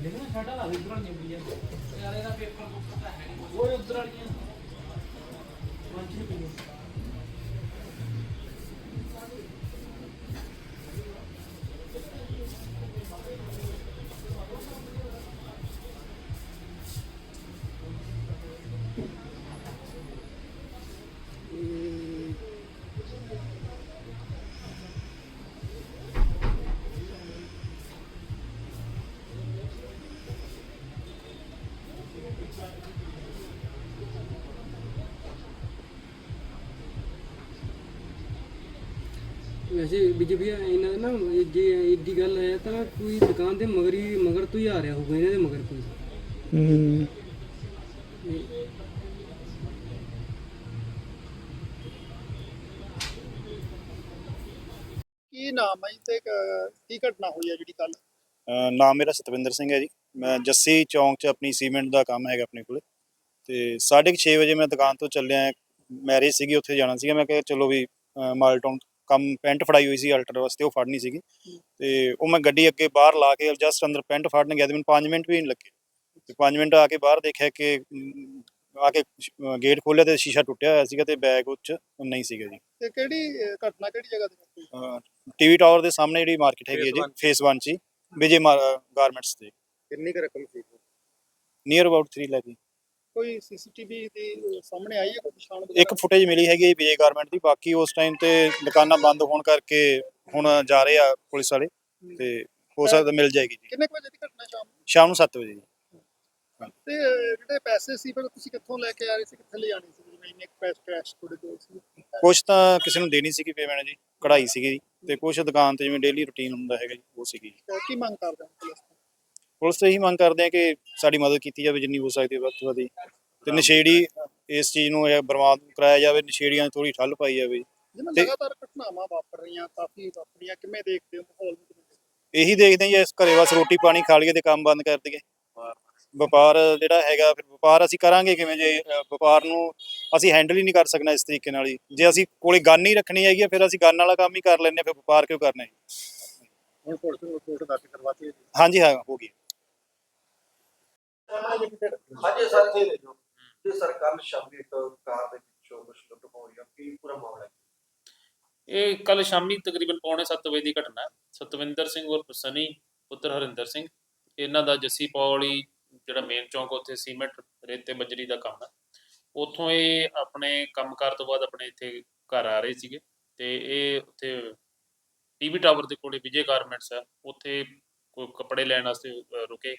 ਸਾਡਾ ਨਾ ਇਧਰ ਵਾਲੀਆਂ ਪਈਆਂ ਯਾਰ ਇਹਦਾ ਪੇਪਰ ਬੁੱਕ ਤਾਂ ਹੈ ਨਹੀਂ ਉਹ ਉਧਰ ਵਾਲੀਆਂ ਮੰਚ ਨਹੀਂ ਵੈਸੇ ਬੀਜੇਪੀ ਇਹਨਾਂ ਦਾ ਨਾ ਜੇ ਇੱਡੀ ਗੱਲ ਹੈ ਤਾਂ ਕੋਈ ਦੁਕਾਨ ਦੇ ਮਗਰ ਹੀ ਮਗਰ ਤੋਂ ਹੀ ਆ ਰਿਹਾ ਹੋਊਗਾ ਇਹਨਾਂ ਦੇ ਮਗਰ ਕੋਈ ਹੂੰ। ਕੀ ਨਾਮ ਹੈ ਜੀ ਤੇ ਕ- ਕੀ ਘਟਨਾ ਹੋਈ ਹੈ ਜਿਹੜੀ ਕੱਲ ਅਹ ਨਾਮ ਮੇਰਾ ਸਤਵਿੰਦਰ ਸਿੰਘ ਹੈ ਜੀ। ਮੈਂ ਜੱਸੀ ਚੌਂਕ 'ਚ ਆਪਣੀ ਸੀਮੈਂਟ ਦਾ ਕੰਮ ਹੈਗਾ ਆਪਣੇ ਕੋਲੇ। ਤੇ 6:30 ਵਜੇ ਮੈਂ ਦੁਕਾਨ ਤੋਂ ਚੱਲਿਆ ਮੈਰਿਜ ਸੀਗੀ ਉੱਥੇ ਜਾਣਾ ਸੀਗਾ। ਮੈਂ ਕਿਹਾ ਚਲੋ ਵੀ ਅਹ ਕੰਮ ਪੈਂਟ ਫੜਾਈ ਹੋਈ ਸੀ ਅਲਟਰ ਵਾਸਤੇ ਉਹ ਫੜਨੀ ਸੀਗੀ। ਤੇ ਉਹ ਮੈਂ ਗੱਡੀ ਅੱਗੇ ਬਾਹਰ ਲਾ ਕੇ ਜਸਟ ਅੰਦਰ ਪੈਂਟ ਫੜਨ ਗਿਆ ਤੇ ਮੈਨੂੰ 5 ਮਿੰਟ ਵੀ ਨਹੀਂ ਲੱਗੇ। ਤੇ 5 ਮਿੰਟ ਆ ਕੇ ਬਾਹਰ ਦੇਖਿਆ ਕਿ ਆ ਕੇ ਗੇਟ ਖੋਲ੍ਹਿਆ ਤੇ ਸ਼ੀਸ਼ਾ ਟੁੱਟਿਆ ਹੋਇਆ ਸੀਗਾ ਤੇ ਬੈਗ ਉੱਚ ਨਹੀਂ ਸੀਗਾ ਜੀ। ਤੇ ਕਿਹੜੀ ਘਟਨਾ ਕਿਹੜੀ ਜਗ੍ਹਾ ਤੇ ਹੋਈ ਟੀਵੀ ਟਾਵਰ ਦੇ ਸਾਹਮਣੇ ਜਿਹੜੀ ਮਾਰਕੀਟ ਹੈਗੀ ਹੈ ਜੀ ਫੇਸ 1 ਚ ਵਿਜੇ ਗਾਰਮੈਂਟਸ ਤੇ। ਕਿੰਨੀ ਕੁ ਰਕਮ ਸੀ? ਨੀਅਰ ਅਬਾਊਟ 3 ਲੱਖ ਕੋਈ ਸੀਸੀਟੀਵੀ ਦੀ ਸਾਹਮਣੇ ਆਈ ਹੈ ਕੋਈ ਪਛਾਣ ਇੱਕ ਫੁਟੇਜ ਮਿਲੀ ਹੈਗੀ ਵਿਜੇ ਗਾਰਮੈਂਟ ਦੀ ਬਾਕੀ ਉਸ ਟਾਈਮ ਤੇ ਦੁਕਾਨਾਂ ਬੰਦ ਹੋਣ ਕਰਕੇ ਹੁਣ ਜਾ ਰਹੇ ਆ ਪੁਲਿਸ ਵਾਲੇ ਤੇ ਹੋ ਸਕਦਾ ਮਿਲ ਜਾਏਗੀ ਜੀ। ਕਿੰਨੇ ਕੁ ਵਜੇ ਦੀ ਘਟਨਾ ਸ਼ਾਮ ਨੂੰ? ਸ਼ਾਮ ਨੂੰ 7 ਵਜੇ ਜੀ। ਤੇ ਜਿਹੜੇ ਪੈਸੇ ਸੀ ਫਿਰ ਤੁਸੀਂ ਕਿੱਥੋਂ ਲੈ ਕੇ ਆ ਰਹੇ ਸੀ ਕਿੱਥੇ ਲੈ ਜਾਣੇ ਸੀ? ਜਿਵੇਂ ਇੰਨੇ ਪੈਸੇ ਕੈਸ਼ ਤੁਹਾਡੇ ਕੋਲ ਸੀ। ਕੁਝ ਤਾਂ ਕਿਸੇ ਨੂੰ ਦੇਣੀ ਸੀਗੀ ਪੇਮੈਂਟ ਜੀ ਕਢਾਈ ਸੀਗੀ ਜੀ। ਤੇ ਕੁਝ ਦੁਕਾਨ ਤੇ ਜਿਵੇਂ ਡੇਲੀ ਰੁਟੀਨ ਹੁੰਦਾ ਹੈਗਾ ਜੀ ਉਹ ਸੀਗੀ ਅਹ, ਕੀ ਮੰਗ ਕਰਦੇ ਹੋ ਪੁਲਿਸ ਤੋਂ? ਪੁਲਿਸ ਤੋਂ ਇਹੀ ਮੰਗ ਕਰਦੇ ਆ ਕਿ ਸਾਡੀ ਮਦਦ ਕੀਤੀ ਜਾਵੇ ਜਿੰਨੀ ਹੋ ਸਕਦੀ ਹੈ ਵੱਧ ਤੋਂ ਵੱਧ। ਤੇ ਨਸ਼ੇੜੀ ਇਸ ਚੀਜ਼ ਨੂੰ ਇਹ ਬਰਬਾਦ ਕਰਾਇਆ ਜਾਵੇ ਨਸ਼ੇੜੀਆਂ ਥੋੜੀ ਠੱਲ ਪਾਈ ਜਾਵੇ। ਜਿਵੇਂ ਤੇ- ਲਗਾਤਾਰ ਘਟਨਾਵਾਂ ਵਾਪਰ ਰਹੀਆਂ ਕਾਫੀ ਵਾਪਰੀਆਂ ਕਿਵੇਂ ਦੇਖਦੇ ਹੋ ਮਾਹੌਲ ਨੂੰ? ਕਿਵੇਂ ਦੇਖਦੇ ਹੋ? ਇਹੀ ਦੇਖਦੇ ਜੀ ਇਸ ਘਰੇ ਬਸ ਰੋਟੀ ਪਾਣੀ ਖਾ ਲਈਏ ਤੇ ਕੰਮ ਬੰਦ ਕਰ ਦਈਏ। ਵਪਾਰ ਜਿਹੜਾ ਹੈਗਾ ਫਿਰ ਵਪਾਰ ਅਸੀਂ ਕਰਾਂਗੇ ਕਿਵੇਂ ਜੇ ਵਪਾਰ ਨੂੰ ਅਸੀਂ ਹੈਂਡਲ ਹੀ ਨਹੀਂ ਕਰ ਸਕਣਾ ਇਸ ਤਰੀਕੇ ਨਾਲ ਹੀ। ਜੇ ਅਸੀਂ ਕੋਲੇ ਗਨ ਹੀ ਰੱਖਣੀ ਹੈਗੀ ਆ, ਫਿਰ ਅਸੀਂ ਗਨ ਵਾਲਾ ਕੰਮ ਹੀ ਕਰ ਹਾਂ, ਫਿਰ ਵਪਾਰ ਕਿਉਂ ਕਰਨਾ ਹੈ? ਹੁਣ ਪੁਲਿਸ ਨੂੰ ਰਿਪੋਰਟ ਦਰਜ ਕਰਵਾਤੀ ਹੈ ਜੀ। ਹਾਂਜੀ ਹਾਂ ਹੋ ਗਈ ਹਾਂਜੀ ਸਰ ਜੀ। ਤੇ ਸਰਕਾਰ ਸ਼ਾਮੀ ਇੱਕ ਕਾਰ ਦੇ ਵਿੱਚੋਂ ਕੁਝ ਲੁੱਟ ਹੋਈ ਆ। ਕੀ ਪੂਰਾ ਮਾਮਲਾ ਹੈ? ਇਹ ਕੱਲ ਸ਼ਾਮੀ ਤਕਰੀਬਨ ਪੌਣੇ 7 ਵਜੇ ਦੀ ਘਟਨਾ ਹੈ। ਸਤਵਿੰਦਰ ਸਿੰਘ ਉਰਫ ਸਨੀ, ਪੁੱਤਰ ਹਰਿੰਦਰ ਸਿੰਘ। ਇਹਨਾਂ ਦਾ ਜੱਸੀ ਪੌਲੀ ਜਿਹੜਾ ਮੇਨ ਚੌਂਕ ਉੱਥੇ ਸੀਮੈਂਟ, ਰੇਤੇ ਬਜਰੀ ਦਾ ਕੰਮ ਹੈ। ਉੱਥੋਂ ਇਹ ਆਪਣੇ ਕੰਮਕਾਰ ਤੋਂ ਬਾਅਦ ਆਪਣੇ ਇੱਥੇ ਘਰ ਆ ਰਹੇ ਸੀਗੇ। ਤੇ ਇਹ ਉੱਥੇ ਟੀਵੀ ਟਾਵਰ ਦੇ ਕੋਲੇ ਵਿਜੇ ਗਾਰਮੈਂਟਸ ਹੈ। ਉੱਥੇ ਕੋਈ ਕੱਪੜੇ ਲੈਣ ਵਾਸਤੇ ਰੁਕੇ।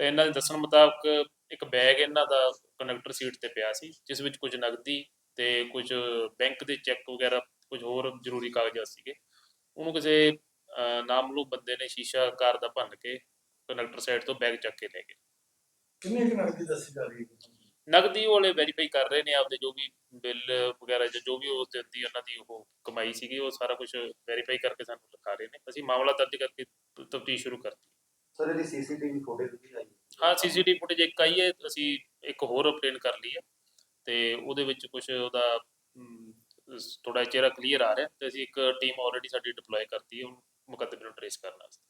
ਤੇ ਇਹਨਾਂ ਦੇ ਦੱਸਣ ਮੁਤਾਬਕ ਇੱਕ ਬੈਗ ਇਹਨਾਂ ਦਾ ਕਨੈਕਟਰ ਸੀਟ ਤੇ ਪਿਆ ਸੀ ਜਿਸ ਵਿੱਚ ਕੁਝ ਨਗਦੀ ਤੇ ਕੁਝ ਬੈਂਕ ਦੇ ਚੈੱਕ ਵਗੈਰਾ ਕੁਝ ਹੋਰ ਜ਼ਰੂਰੀ ਕਾਗਜ਼ਾਤ ਸੀਗੇ। ਉਹਨੂੰ ਕਿਸੇ ਨਾਮਲੂ ਬੰਦੇ ਨੇ ਸ਼ੀਸ਼ਾ ਕਾਰ ਦਾ ਭੰਨ ਕੇ ਕਨੈਕਟਰ ਸਾਈਡ ਤੋਂ ਬੈਗ ਚੱਕ ਕੇ ਲੈ ਗਏ। ਕਿੰਨੇ ਕਿ ਨਗਦੀ ਦੱਸੀ ਜਾ ਰਹੀ ਹੈ? ਨਗਦੀ ਵਾਲੇ ਵੈਰੀਫਾਈ ਕਰ ਰਹੇ ਨੇ ਆਪਦੇ ਜੋ ਵੀ ਬਿੱਲ ਵਗੈਰਾ ਜਾਂ ਜੋ ਵੀ ਉਸ ਦੇ ਅੰਦੀ ਉਹਨਾਂ ਦੀ ਉਹ ਕਮਾਈ ਸੀਗੀ ਉਹ ਸਾਰਾ ਕੁਝ ਵੈਰੀਫਾਈ ਕਰਕੇ ਸਾਨੂੰ ਲਿਖਾ ਰਹੇ ਨੇ। ਅਸੀਂ ਮਾਮਲਾ ਦਰਜ ਕਰਕੇ ਤਫਤੀਸ਼ ਸ਼ੁਰੂ ਕਰਤੀ। ਸਰ, ਇਹਦੀ ਸੀਸੀਟੀਵੀ ਫੁਟੇਜ ਵੀ ਆਈ ਹਾਂ। ਸੀਸੀਟੀਵੀ ਫੁਟੇਜ ਇੱਕ ਆਈ ਹੈ, ਅਸੀਂ ਇੱਕ ਹੋਰ ਅਪਡੇਟ ਕਰ ਲਈ ਹੈ। ਤੇ ਉਹਦੇ ਵਿੱਚ ਕੁਝ ਉਹਦਾ ਥੋੜਾ ਚਿਹਰਾ ਕਲੀਅਰ ਆ ਰਿਹਾ ਤੇ ਅਸੀਂ ਇੱਕ ਟੀਮ ਆਲਰੇਡੀ ਸਾਡੀ ਡਿਪਲੋਏ ਕਰਤੀ ਹੈ ਮੁਕੱਦਮੇ ਨੂੰ ਟ੍ਰੇਸ ਕਰਨ ਵਾਸਤੇ।